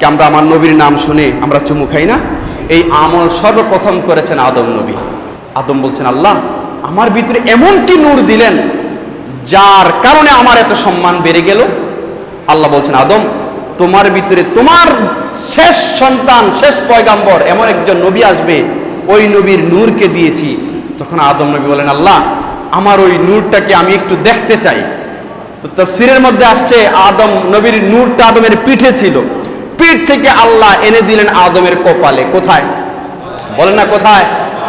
আজকে আমরা আমার নবীর নাম শুনে আমরা চুমু খাই না? এই আমল সর্বপ্রথম করেছেন আদম নবী। আদম বলছেন, আল্লাহ, আমার ভিতরে এমন কি নূর দিলেন যার কারণে আমার এত সম্মান বেড়ে গেল? আল্লাহ বলছেন, আদম, তোমার ভিতরে তোমার শেষ সন্তান, শেষ পয়গাম্বর এমন একজন নবী আসবে, ওই নবীর নূরকে দিয়েছি। তখন আদম নবী বলেন, আল্লাহ, আমার ওই নূরটাকে আমি একটু দেখতে চাই। তো তফসিরের মধ্যে আসছে, আদম নবীর নূরটা আদমের পিঠে ছিল। পিঠ থেকে আল্লাহ এনে দিলেন আদমের কপালে। কোথায়? বলেন না কোথায়?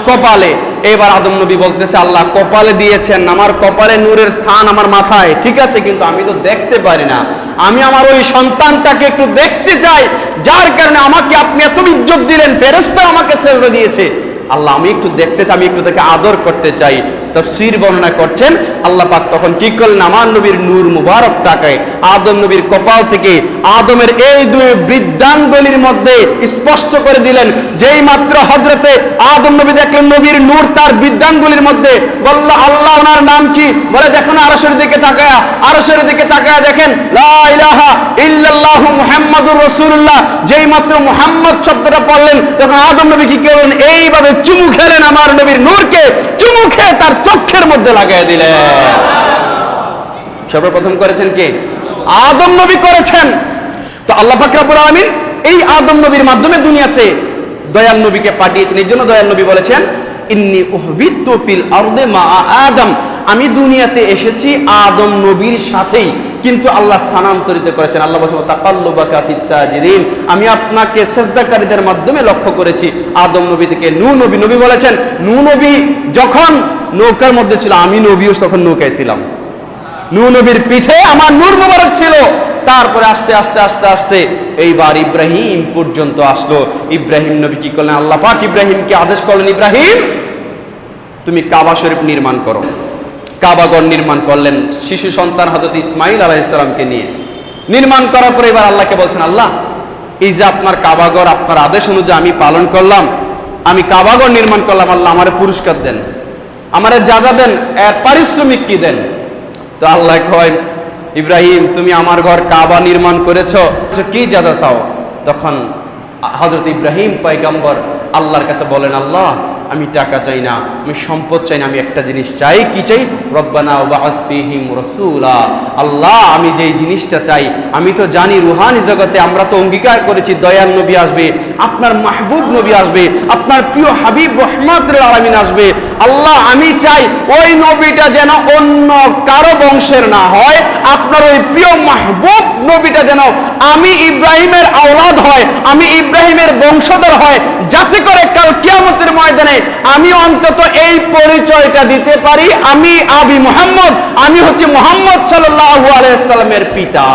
কপালে। এবার আদম নবী বলতেছে, আল্লাহ কপালে দিয়েছেন, আমার কপালে নূরের স্থান আমার মাথায়। ঠিক আছে, কিন্তু আমি তো দেখতে পারি না। আমি আমার ওই সন্তানটাকে একটু দেখতে চাই। যার কারণে আমাকে আপনি এত ইজ্জত দিলেন ফেরেস্তা আমাকে সেজদা দিয়েছে। আল্লাহ, আমি একটু দেখতে চাই, আমি একটু তাকে আদর করতে চাই। তফসির বর্ণনা করছেন, আল্লাহ পাক তখন কি করলেন? আমার নবীর নূর মুবারক টাকায় আদম নবীর কপাল থেকে আদমের এই দুই বৃদ্ধাঙ্গলির মধ্যে স্পষ্ট করে দিলেন। যেই মাত্র হজরতে আদম নবী দেখলেন, নবীর নূর তার বৃদ্ধাঙ্গুলির মধ্যে। বলল, আল্লাহ, ওনার নাম কি? বলে, দেখুন, আরশের দিকে তাকায়া, আরশের দিকে তাকায়া দেখেন, লা ইল্লাল্লাহু মুহাম্মাদুর রাসূলুল্লাহ। যেই মাত্র মুহাম্মদ শব্দটা পড়লেন, তখন আদম নবী কি করলেন? এইভাবে চুমু খেলেন আমার নবীর নূরকে। চুমু খেয়ে তার চোখের মধ্যে লাগাই দিলেন সর্বপ্রথম করেছেন কে? আদম নবী করেছেন। তো আল্লাহ ফাকরাবুল আলমিন এই আদম নবীর মাধ্যমে দুনিয়াতে দয়াল নবীকে পাঠিয়েছেন। এই জন্য দয়াল নবী বলেছেন, ইন্নি ফিল আরদে মা আদম। আমি দুনিয়াতে এসেছি আদম নবীর সাথেই, কিন্তু আল্লাহ স্থানান্তরিত করেছেন। আল্লাহ বলছেন তাকাল্লুবাকা ফিস সাজিদিন আমি আপনাকে সেজদাকারীদের মাধ্যমে লক্ষ্য করেছি। আদম নবী থেকে নূ নবী। নবী বলেছেন, নূ নবী যখন নৌকার মধ্যে ছিল, আমি নবীও তখন নৌকায় ছিলাম। নূ নবীর পিঠে আমার নূর মোবারক ছিল। তারপরে আস্তে আস্তে আস্তে আস্তে এইবার ইব্রাহিম পর্যন্ত আসলো। ইব্রাহিম নবী কি করলেন? আল্লাহ পাক ইব্রাহিমকে আদেশ করলেন, ইব্রাহিম, তুমি কাবা শরীফ নির্মাণ করো। কাবাগর নির্মাণ করলেন শিশু সন্তান হজরত ইসমাইল আলাইসালামকে নিয়ে। নির্মাণ করার পরে এবার আল্লাহকে বলছেন, আল্লাহ, এই যে আপনার কাবাগর, আপনার আদেশ অনুযায়ী আমি পালন করলাম, আমি কাবাগর নির্মাণ করলাম, আল্লাহ আমার পুরস্কার দেন। আমার যা যা দেন এর পারিশ্রমিক কি দেন? তো আল্লাহ কয়, ইব্রাহিম, তুমি আমার ঘর কাবা নির্মাণ করেছ কি যা চাও? তখন হজরত ইব্রাহিম পয়গম্বর আল্লাহর কাছে বলেন, আল্লাহ আমি টাকা চাই না, আমি সম্পদ চাই না, আমি একটা জিনিস চাই, কি চাই? রব্বানা ওবাহিম রসুলা। আল্লাহ, আমি যেই জিনিসটা চাই, আমি তো জানি রুহানি জগতে আমরা তো অঙ্গীকার করেছি, দয়াল নবী আসবে, আপনার মাহবুব নবী আসবে, আপনার প্রিয় হাবিব রহমত আলমিন আসবে। আল্লাহ, আমি চাই ওই নবীটা যেন অন্য কারও বংশের না হয়, আপনার ওই প্রিয় মাহবুব নবীটা যেন আমি ইব্রাহিমের আওলাদ হয়, আমি ইব্রাহিমের বংশধর হয়, যাতে করে কাল ময়দানে আমি অন্তত এই পরিচয়টা দিতে পারি। আমি আবি মোহাম্মদ। আমি হচ্ছে মোহাম্মদ সাল্লাহ আলাইসাল্লামের পিতা।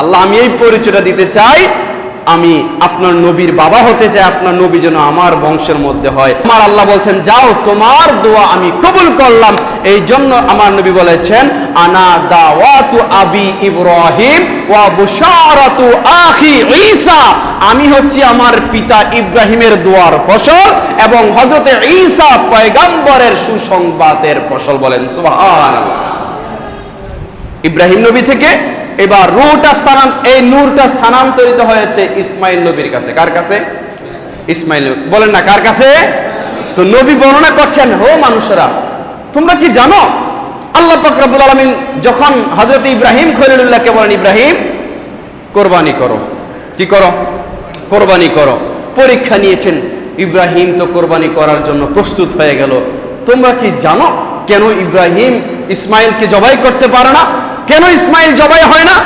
আল্লাহ, আমি এই পরিচয়টা দিতে চাই। আমি আপনার নবীর বাবা হতে চাই, আপনার নবী যেন আমার বংশের মধ্যে হয়। আমার আল্লাহ বলছেন, যাও, তোমার দোয়া আমি কবুল করলাম। এই জন্য আমার নবী বলেছেন, আনা দাওয়াতু আবি ইব্রাহিম ওয়া বুশারাতু আখি ঈসা। আমি হচ্ছি আমার পিতা ইব্রাহিমের দোয়ার ফসল এবং হযরতে ঈসা পয়গম্বরের সুসংবাদের ফসল বলেন, সুবহানাল্লাহ। ইব্রাহিম নবী থেকে এবার রুটা স্থানান এই নূরটা স্থানান্তরিত হয়েছে ইসমাইল নবীর কাছে। কার কাছে? ইসমাইল বলেন না, কার কাছে? তো নবী বর্ণনা করছেন হো মানুষেরা, তোমরা কি জানো? আল্লাহ ফকরাবুল আলমিন যখন হজরত ইব্রাহিম খলিলুল্লাহকে বলেন, ইব্রাহিম, কোরবানি করো। কি করো? কোরবানি করো। পরীক্ষা নিয়েছেন, ইব্রাহিম তো কোরবানি করার জন্য প্রস্তুত হয়ে গেল। তোমরা কি জানো কেন ইব্রাহিম ইসমাইলকে জবাই করতে পারে না? কেন ইসমাইল জবাই হয় না?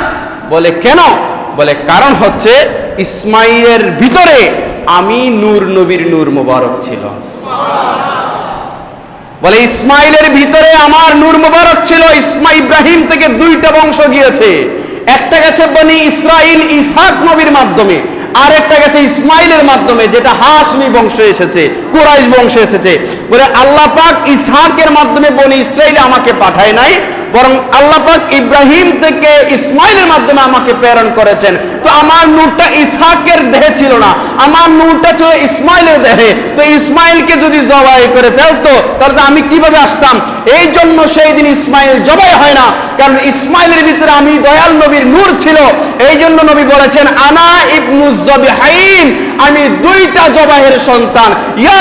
বলে, কেন? বলে, কারণ হচ্ছে ইসমাইলের ভিতরে আমি নূর নবীর নূর মোবারক ছিল। বলে, ইসমাইলের ভিতরে আমার নূর মোবারক ছিল। ইসমা ইব্রাহিম থেকে দুইটা বংশ গিয়েছে। একটা গেছে বনি ইসরাইল ইসহাক নবীর মাধ্যমে, আর একটা গেছে ইসমাইলের মাধ্যমে, যেটা হাসমি বংশ এসেছে, কুরাইশ বংশ এসেছে। বলে, আল্লাহ পাক ইসহাকের মাধ্যমে বনি ইসরাইলে আমাকে পাঠায় নাই বরং আল্লাহ পাক ইব্রাহিম থেকে ইসমাইলের মাধ্যমে আমাকে প্রেরণ করেছেন। তো আমার নূরটা ইসহাকের দেহে ছিল না, আমার নূরটা ছিল ইসমাইলের দেহে। তো ইসমাইলকে যদি জবাই করে ফেলতো, তাহলে আমি কীভাবে আসতাম? এই জন্য সেই দিন ইসমাইল জবাই হয় না, কারণ ইসমাইলের ভিতরে আমি দয়াল নবীর নূর ছিল। এই জন্য নবী বলেছেন, আনা ইবনুজ্জবিহাইন আমি দুইটা জবাহের সন্তান। ইয়া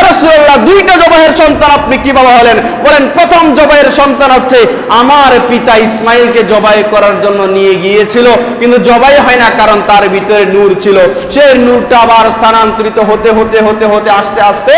দুইটা জবাহের সন্তান আপনি কীভাবে হলেন? বলেন, প্রথম জবাইয়ের সন্তান হচ্ছে আমার পিতা ইসমাইলকে জবাই করার জন্য নিয়ে গিয়েছিল। কিন্তু জবাই হয় না কারণ তার ভিতরে নূর ছিল। সেই নূরটা আবার স্থানান্তরিত হতে হতে হতে হতে, আস্তে আস্তে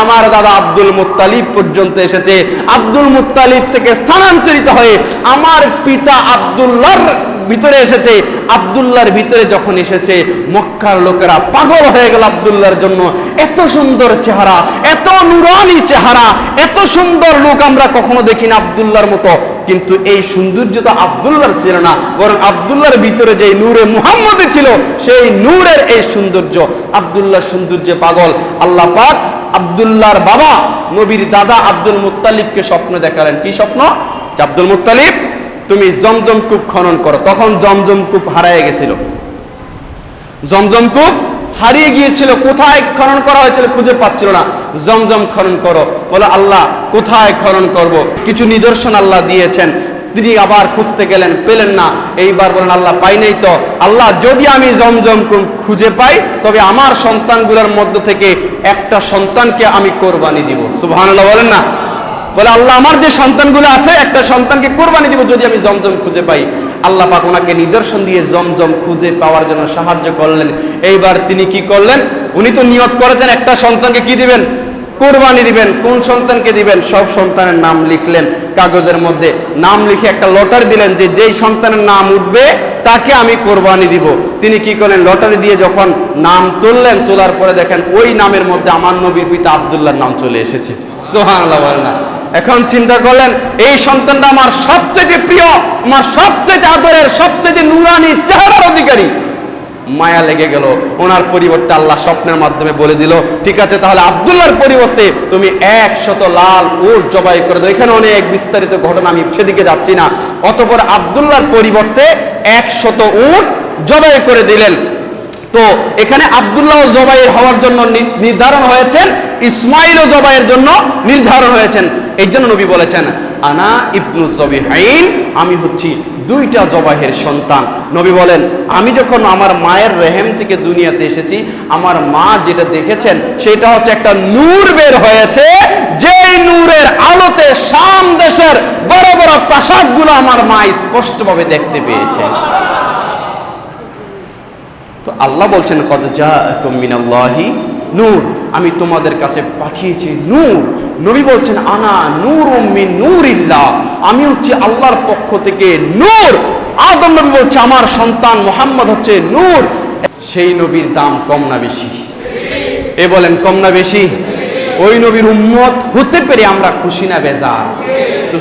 আমার দাদা আব্দুল মুত্তালিব পর্যন্ত এসেছে। আব্দুল মুত্তালিব থেকে স্থানান্তরিত হয়ে আমার পিতা আব্দুল্লাহর ভিতরে এসেছে, আব্দুল্লাহর ভিতরে যখন এসেছে, মক্কার লোকেরা পাগল হয়ে গেল আব্দুল্লাহর জন্য। এত সুন্দর চেহারা, এত নুরানি চেহারা, এত সুন্দর লোক আমরা কখনো দেখি না আব্দুল্লাহর মতো। কিন্তু এই সৌন্দর্য তো আব্দুল্লাহর ছিল না, বরং আব্দুল্লাহর ভিতরে যে নূরে মুহাম্মদে ছিল, সেই নূরের এই সৌন্দর্য। আব্দুল্লাহর সৌন্দর্যে পাগল। আল্লাহ পাক আব্দুল্লাহর বাবা, নবীর দাদা আব্দুল মুত্তালিবকে স্বপ্ন দেখালেন। কি স্বপ্ন? আব্দুল মুত্তালিব তুমি জমজম কূপ খনন করো। তখন জমজম কূপ হারায় গেছিল। জমজম কূপ হারিয়ে গিয়েছিল। কোথায় খনন করা হয়েছিল খুঁজে পাচ্ছিল না। জমজম খনন করো। বলে, আল্লাহ, কোথায় খনন করব? কিছু নিদর্শন আল্লাহ দিয়েছেন। তিনি আবার খুঁজতে গেলেন, পেলেন না। এইবার বলেন, আল্লাহ, পাই নাই তো। আল্লাহ, যদি আমি জমজম খুঁজে পাই, তবে আমার সন্তানগুলোর মধ্য থেকে একটা সন্তানকে আমি কোরবানি দিব। সুবহানাল্লাহ বলেন না? বলে, আল্লাহ, আমার যে সন্তানগুলো আছে, একটা সন্তানকে কোরবানি দিব যদি আমি জমজম খুঁজে পাই। আল্লাহ পাক ওনাকে নিদর্শন দিয়ে জমজম খুঁজে পাওয়ার জন্য সাহায্য করলেন। এইবার তিনি কি করলেন? উনি তো নিয়ত করেছেন, একটা সন্তানকে কি দিবেন? কোরবানি দিবেন। কোন সন্তানকে দিবেন? সব সন্তানের নাম লিখলেন। কাগজের মধ্যে নাম লিখে একটা লটারি দিলেন যে, যেই সন্তানের নাম উঠবে, তাকে আমি কোরবানি দিব। তিনি কি করলেন? লটারি দিয়ে যখন নাম তুললেন, তোলার পরে দেখেন ওই নামের মধ্যে আমার নবীর পিতা আব্দুল্লাহর নাম চলে এসেছে। সোহানাল্লাহ বলেন না। এখন চিন্তা করলেন, এই সন্তানটা আমার সবচেয়ে প্রিয়, আমার সবচেয়ে আদরের সবচেয়ে নুরানি চেহারার অধিকারী। মায়া লেগে গেল, ওনার পরিবর্তে আল্লাহ স্বপ্নের মাধ্যমে বলে দিল, ঠিক আছে, তাহলে আব্দুল্লাহর পরিবর্তে তুমি একশত লাল উট জবাই করে দাও। এখানে অনেক বিস্তারিত ঘটনা, আমি সেদিকে যাচ্ছি না। অতপর আব্দুল্লাহর পরিবর্তে একশত উট জবাই করে দিলেন। তো এখানে আব্দুল্লাহ জবাইয়ের হওয়ার জন্য নির্ধারণ হয়েছেন, ইসমাইল ও জবাইয়ের জন্য নির্ধারণ হয়েছেন। এই জন্য নবী বলেছেন, আনা ইবনু জবিহাইন আমি হচ্ছি দুইটা জবাহের সন্তান। নবী বলেন, আমি যখন আমার মায়ের রেহেম থেকে দুনিয়াতে এসেছি, আমার মা যেটা দেখেছেন, সেটা হচ্ছে একটা নূর বের হয়েছে, যেই নূরের আলোতে শাম দেশের বড় বড় প্রাসাদগুলো আমার মা স্পষ্টভাবে দেখতে পেয়েছেন তো আল্লাহ বলছেন, কদ জাআকুম মিনাল্লাহি নূর। আমি তোমাদের কাছে পাঠিয়েছি নূর। নবী বলছেন, আনা নূর মিন নূরিল্লাহ। আমি হচ্ছে আল্লাহর পক্ষ থেকে নূর। আদম নবী বলছে, আমার সন্তান মোহাম্মদ হচ্ছে নূর। সেই নবীর দাম কম না বেশি? এ বলেন, কম না বেশি? ওই নবীর উম্মত হতে পেরে আমরা খুশি না, বেজার। তো